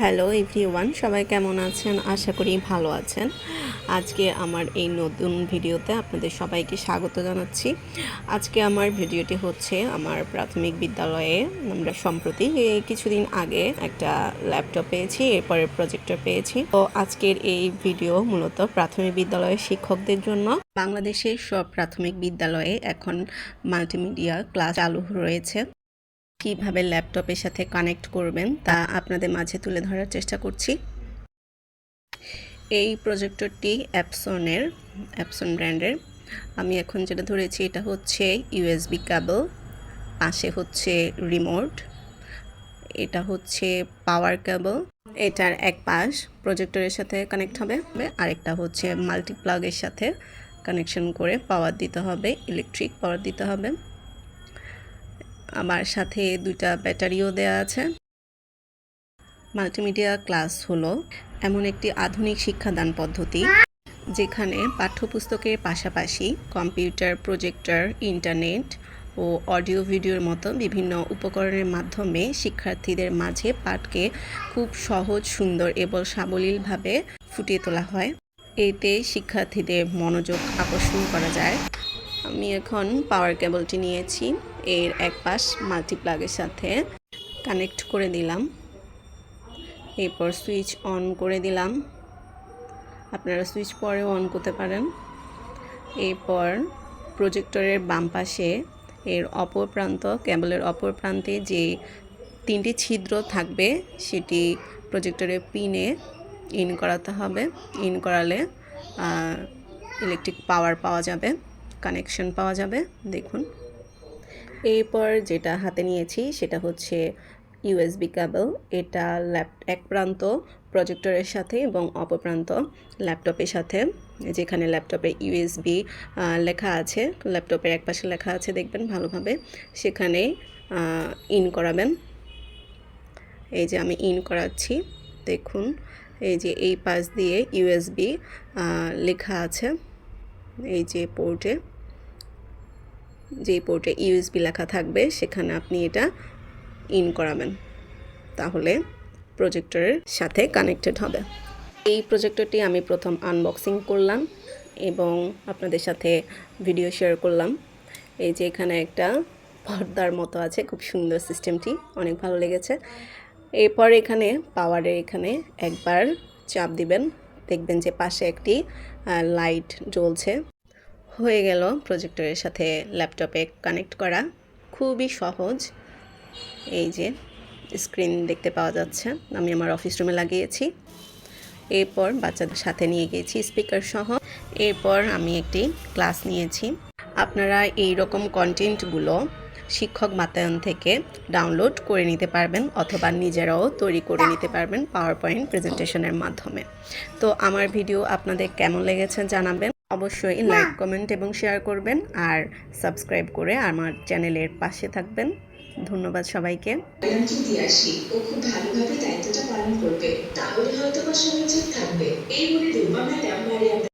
Hello everyone, সবাই কেমন আছেন? আশা করি ভালো আছেন। আজকে আমার এই নতুন ভিডিওতে আপনাদের সবাইকে স্বাগত জানাচ্ছি। আজকে আমার ভিডিওটি হচ্ছে আমার প্রাথমিক বিদ্যালয়ে আমরা সম্প্রতি কিছুদিন আগে একটা ল্যাপটপ পেয়েছি, এরপরে প্রজেক্টর পেয়েছি। তো আজকের এই ভিডিও মূলত প্রাথমিক বিদ্যালয়ের শিক্ষকদের জন্য। বাংলাদেশের সব প্রাথমিক বিদ্যালয়ে এখন মাল্টিমিডিয়া ক্লাস চালু রয়েছে কীভাবে ল্যাপটপের সাথে কানেক্ট করবেন তা আপনাদের মাঝে তুলে ধরার চেষ্টা করছি। এই প্রজেক্টরটি অ্যাপসনের অ্যাপসন ব্র্যান্ডের আমি এখন যেটা ধরেছি এটা হচ্ছে ইউএসবি কেবল পাশে হচ্ছে রিমোট এটা হচ্ছে পাওয়ার কেবল এটার এক পাশ প্রজেক্টরের সাথে কানেক্ট হবে, আরেকটা হচ্ছে মাল্টিপ্লাগের সাথে কানেকশন করে পাওয়ার দিতে হবে ইলেকট্রিক পাওয়ার দিতে হবে। আমার সাথে দুইটা ব্যাটারিও দেওয়া আছে। মাল্টিমিডিয়া ক্লাস হলো এমন একটি আধুনিক শিক্ষাদান পদ্ধতি যেখানে পাঠ্যপুস্তকের পাশাপাশি কম্পিউটার, প্রজেক্টর, ইন্টারনেট ও অডিও ভিডিওর মতো বিভিন্ন উপকরণের মাধ্যমে শিক্ষার্থীদের মাঝে পাঠকে খুব সহজ, সুন্দর এবং সাবলীলভাবে ফুটিয়ে তোলা হয়। এতে শিক্ষার্থীদের মনোযোগ আকর্ষণ করা যায়। আমি এখন পাওয়ার কেবলটি নিয়েছি। এর এক পাশ মাল্টিপ্লাগের সাথে কানেক্ট করে দিলাম। এরপর সুইচ অন করে দিলাম। আপনারা সুইচ পরেও অন করতে পারেন। এরপর প্রজেক্টরের বাম পাশে এর অপর প্রান্ত কেবলের অপর প্রান্তে যে তিনটি ছিদ্র থাকবে, সেটি প্রজেক্টরের পিনে ইন করাতে হবে। ইন করালে ইলেকট্রিক পাওয়ার পাওয়া যাবে কানেকশন পাওয়া যাবে। দেখুন। এরপর যেটা হাতে নিয়েছি সেটা হচ্ছে ইউএসবি কেবল। এটা ল্যাপ, এক প্রান্ত প্রজেক্টরের সাথে এবং অপর প্রান্ত ল্যাপটপের সাথে, যেখানে ল্যাপটপে ইউএসবি লেখা আছে। ল্যাপটপের এক পাশে লেখা আছে, দেখবেন ভালোভাবে। সেখানে ইন করাবেন। এই যে আমি ইন করাচ্ছি, দেখুন। এই যে এই পাশ দিয়ে ইউএসবি লেখা আছে। এই যে পোর্টে। যে পোর্টে ইউএসবি লেখা থাকবে, সেখানে আপনি এটা ইন করাবেন। তাহলে প্রজেক্টরের সাথে কানেক্টেড হবে। এই প্রজেক্টরটি আমি প্রথম আনবক্সিং করলাম এবং আপনাদের সাথে ভিডিও শেয়ার করলাম। এই যে এখানে একটা পর্দার মতো আছে, খুব সুন্দর সিস্টেমটি, অনেক ভালো লেগেছে। এরপর এখানে পাওয়ারের এখানে একবার চাপ দিবেন, দেখবেন যে পাশে একটি লাইট জ্বলছে। হয়ে গেল প্রজেক্টরের সাথে ল্যাপটপে কানেক্ট করা। খুবই সহজ। এই যে স্ক্রিন দেখতে পাওয়া যাচ্ছে। আমি আমার অফিস রুমে লাগিয়েছি। এরপর বাচ্চাদের সাথে নিয়ে গিয়েছি স্পিকার সহ। এরপর আমি একটি ক্লাস নিয়েছি। আপনারা এই রকম কন্টেন্টগুলো শিক্ষক বাতায়ন থেকে ডাউনলোড করে নিতে পারবেন অথবা নিজেরাও তৈরি করে নিতে পারবেন পাওয়ার পয়েন্ট প্রেজেন্টেশনের মাধ্যমে। তো আমার ভিডিও আপনাদের কেমন লেগেছে জানাবেন। অবশ্যই লাইক কমেন্ট এবং শেয়ার করবেন আর সাবস্ক্রাইব করে আমার চ্যানেলের পাশে থাকবেন। ধন্যবাদ সবাইকে। আমি আসি। ও খুব ভালোভাবে দায়িত্বটা পালন করবে। তাহলে হয়তো বা সুনিশ্চিত থাকবে। এই বলে রূপা ম্যাডাম মারিয়াম